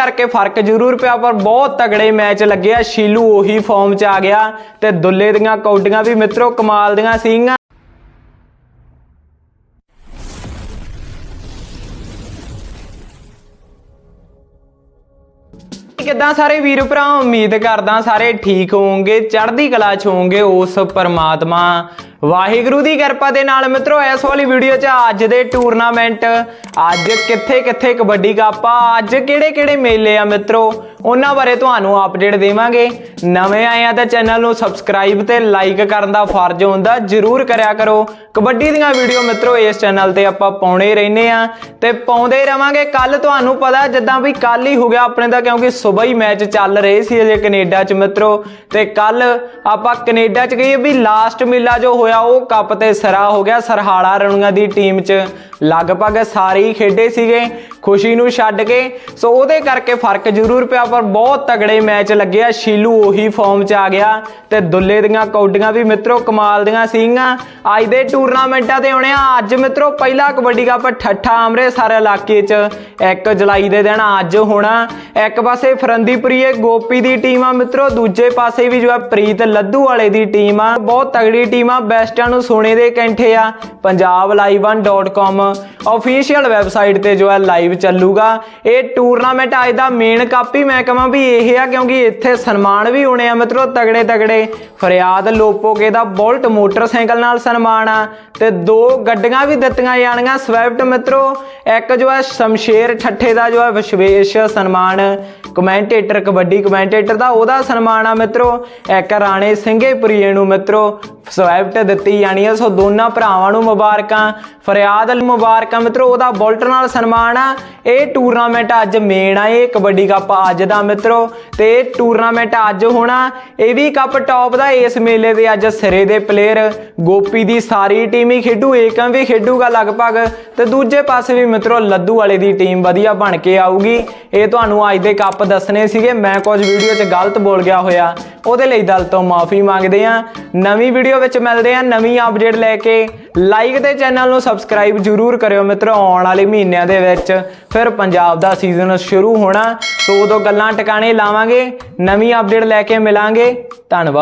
ਕਰਕੇ ਫ਼ਰਕ ਜ਼ਰੂਰ ਪਿਆ, ਪਰ ਬਹੁਤ ਤਗੜੇ ਮੈਚ ਲੱਗਿਆ ਸ਼ੀਲੂ ਉਹੀ ਫਾਰਮ 'ਚ ਆ ਗਿਆ ਤੇ ਦੁੱਲੇ ਦੀਆਂ ਕੌਡੀਆਂ ਵੀ ਮਿੱਤਰੋ ਕਮਾਲ ਦੀਆਂ ਸੀਗੀਆਂ। ਕਿੱਦਾਂ ਸਾਰੇ ਵੀਰ ਭਰਾ, ਉਮੀਦ ਕਰਦਾ ਸਾਰੇ ਠੀਕ ਹੋਵੋਗੇ, ਚੜ੍ਹਦੀ ਕਲਾ ਚ ਹੋਵੋਗੇ ਉਸ ਪਰਮਾਤਮਾ ਵਾਹਿਗੁਰੂ ਦੀ ਕਿਰਪਾ ਦੇ ਨਾਲ ਮਿੱਤਰੋ, ਇਸ ਵਾਲੀ ਵੀਡੀਓ 'ਚ ਅੱਜ ਦੇ ਟੂਰਨਾਮੈਂਟ ਅੱਜ ਕਿੱਥੇ ਕਿੱਥੇ ਕਬੱਡੀ ਕੱਪ ਆ ਅੱਜ ਕਿਹੜੇ ਕਿਹੜੇ ਮੇਲੇ ਆ ਮਿੱਤਰੋ? ਉਹਨਾਂ ਬਾਰੇ ਤੁਹਾਨੂੰ ਅਪਡੇਟ ਦੇਵਾਂਗੇ। ਨਵੇਂ ਆਏ ਆ ਤਾਂ ਚੈਨਲ ਨੂੰ ਸਬਸਕ੍ਰਾਈਬ ਤੇ ਲਾਈਕ ਕਰਨ ਦਾ ਫਰਜ਼ ਹੁੰਦਾ, ਜਰੂਰ ਕਰਿਆ ਕਰੋ। ਕਬੱਡੀ ਦੀਆਂ ਵੀਡੀਓ ਮਿੱਤਰੋ, ਇਸ ਚੈਨਲ ਤੇ ਆਪਾਂ ਪਾਉਣੇ ਰਹਿੰਦੇ ਆ ਤੇ ਪਾਉਂਦੇ ਰਵਾਂਗੇ। ਕੱਲ ਤੁਹਾਨੂੰ ਪਤਾ ਜਿੱਦਾਂ ਵੀ ਕੱਲ ਹੀ ਹੋ ਗਿਆ ਆਪਣੇ ਦਾ, ਕਿਉਂਕਿ ਸਵੇਰ ਹੀ ਮੈਚ ਚੱਲ ਰਹੇ ਸੀ ਅਜੇ ਕੈਨੇਡਾ 'ਚ ਮਿੱਤਰੋ। ਤੇ ਕੱਲ ਆਪਾਂ ਕੈਨੇਡਾ 'ਚ ਗਏ ਵੀ ਲਾਸਟ ਮੇਲਾ ਜੋ ਹੋਇਆ, ਉਹ ਕੱਪ ਤੇ ਸਰਾ ਹੋ ਗਿਆ ਸਰਹਾਲਾ ਰਣੂਆਂ ਦੀ ਟੀਮ 'ਚ। ਲਗਭਗ ਸਾਰੇ ਹੀ ਖੇਡੇ ਸੀਗੇ, ਖੁਸ਼ੀ ਨੂੰ ਛੱਡ ਕੇ। ਸੋ ਉਹਦੇ ਕਰਕੇ ਫ਼ਰਕ ਜ਼ਰੂਰ ਪਿਆ। ਪਰ ਬਹੁਤ ਤਗੜੇ ਮੈਚ ਲੱਗਿਆ ਸ਼ੀਲੂ ਉਹੀ ਫਾਰਮ 'ਚ ਆ ਗਿਆ ਤੇ ਦੁੱਲੇ ਦੀਆਂ ਕੌਡੀਆਂ ਵੀ ਮਿੱਤਰੋ ਕਮਾਲ ਦੀਆਂ ਸੀਗੀਆਂ। ਅੱਜ ਦੇ ਟੂਰਨਾਮੈਂਟਾਂ ਤੇ ਆਉਣੇ ਆ ਅੱਜ ਮਿੱਤਰੋ, ਪਹਿਲਾ ਕਬੱਡੀ ਕੱਪ ਠੱਠਾ ਅੰਮ੍ਰਿਤਸਰ ਇਲਾਕੇ 'ਚ 1 ਜੁਲਾਈ ਦੇ ਦਿਨ ਅੱਜ ਹੋਣਾ। ਇੱਕ ਪਾਸੇ ਫਰੰਦੀਪੁਰੀਏ ਗੋਪੀ ਦੀ ਟੀਮ ਆ ਮਿੱਤਰੋ, ਦੂਜੇ ਪਾਸੇ ਵੀ ਜੋ ਹੈ ਪ੍ਰੀਤ ਲੱਦੂ ਵਾਲੇ ਦੀ ਟੀਮ ਆ। ਬਹੁਤ ਤਗੜੀ ਟੀਮ ਆ, ਬੈਸਟਾਂ ਨੂੰ ਸੋਨੇ ਦੇ ਕੈਂਠੇ ਆ। ਪੰਜਾਬ punjablive1.com ਅਫੀਸ਼ੀਅਲ ਵੈਬਸਾਈਟ ਤੇ ਜੋ ਹੈ ਲਾਈਵ ਚੱਲੂਗਾ। ਇਹ ਟੂਰਨਾਮੈਂਟ ਅੱਜ ਦਾ ਮੇਨ ਕੱਪ ਹੀ ਮੈਂ ਕਹਾਂ ਵੀ ਇਹ ਆ, ਕਿਉਂਕਿ ਇੱਥੇ ਸਨਮਾਨ ਵੀ ਹੋਣੇ ਆ ਮਿੱਤਰੋ, ਤਗੜੇ ਤਗੜੇ। ਫਰਿਆਦ ਲੋਪੋਗੇ ਦਾ ਬੁਲਟ ਮੋਟਰਸਾਈਕਲ ਨਾਲ ਸਨਮਾਨ ਆ ਤੇ ਦੋ ਗੱਡੀਆਂ ਵੀ ਦਿੱਤੀਆਂ ਜਾਣਗੀਆਂ। ਸਵਿਫਟ ਮਿੱਤਰੋ, ਇੱਕ ਜੋ ਹੈ ਸ਼ਮਸ਼ੇਰ ਠੱਠੇ ਦਾ ਜੋ ਹੈ ਵਿਸ਼ੇਸ਼ ਸਨਮਾਨ ਕਮੈਂਟੇਟਰ ਕਬੱਡੀ ਕਮੈਂਟੇਟਰ ਦਾ ਉਹਦਾ ਸਨਮਾਨ ਆ ਮਿੱਤਰੋ। ਇੱਕ ਰਾਣੇ ਸਿੰਘੇਪੁਰੀਏ ਨੂੰ ਮਿੱਤਰੋ ਸਵਿਫਟ ਦਿੱਤੀ ਜਾਣੀ ਆ। ਸੋ ਦੋਨਾਂ ਭਰਾਵਾਂ ਨੂੰ ਮੁਬਾਰਕਾਂ। ਫਰਿਆਦ ਨੂੰ ਮੁਬਾਰਕਾਂ। ਮਿੱਤਰੋ, ਉਹਦਾ ਬੁਲਟ ਨਾਲ ਸਨਮਾਨ ਆ। ਇਹ ਟੂਰਨਾਮੈਂਟ ਅੱਜ ਮੇਨ ਆ। ਇਹ ਕਬੱਡੀ ਕੱਪ ਅੱਜ ਦਾ, ਮਿੱਤਰੋ। ਤੇ ਇਹ ਟੂਰਨਾਮੈਂਟ ਅੱਜ ਹੋਣਾ। ਇਹ ਵੀ ਕੱਪ ਟੌਪ ਦਾ। ਇਸ ਮੇਲੇ ਦੇ ਅੱਜ ਸਿਰੇ ਦੇ ਪਲੇਅਰ ਗੋਪੀ ਦੀ ਸਾਰੀ ਟੀਮ ਹੀ ਖੇਡੂ। ਏਕਮ ਵੀ ਖੇਡੂਗਾ ਲਗਭਗ। ਤੇ ਦੂਜੇ ਪਾਸੇ ਵੀ, ਮਿੱਤਰੋ ਲੱਦੂ ਵਾਲੇ ਦੀ ਟੀਮ ਵਧੀਆ ਬਣ ਕੇ ਆਊਗੀ। ਇਹ ਤੁਹਾਨੂੰ ਅੱਜ ਦੇ ਕੱਪ ਦੱਸਣੇ ਸੀਗੇ। ਮੈਂ ਕੁਝ ਵੀਡੀਓ 'ਚ ਗਲਤ ਬੋਲ ਗਿਆ ਹੋਇਆ। ਉਹਦੇ ਲਈ ਦਲ ਤੋਂ ਮਾਫੀ ਮੰਗਦੇ ਆ। ਨਵੀਂ ਵੀਡੀਓ ਵਿੱਚ ਮਿਲਦੇ ਆ ਨਵੀਂ ਅਪਡੇਟ ਲੈ ਕੇ। ਲਾਈਕ ਤੇ ਚੈਨਲ ਨੂੰ ਸਬਸਕ੍ਰਾਈਬ ਜਰੂਰ ਕਰਿਓ ਮਿੱਤਰੋ। ਆਉਣ ਵਾਲੇ ਮਹੀਨਿਆਂ ਦੇ ਵਿੱਚ ਫਿਰ ਪੰਜਾਬ ਦਾ ਸੀਜ਼ਨ ਸ਼ੁਰੂ ਹੋਣਾ। ਸੋ ਉਦੋਂ ਗੱਲਾਂ ਟਿਕਾਣੇ ਲਾਵਾਂਗੇ। ਨਵੀਂ ਅਪਡੇਟ ਲੈ ਕੇ ਮਿਲਾਂਗੇ। ਧੰਨਵਾਦ।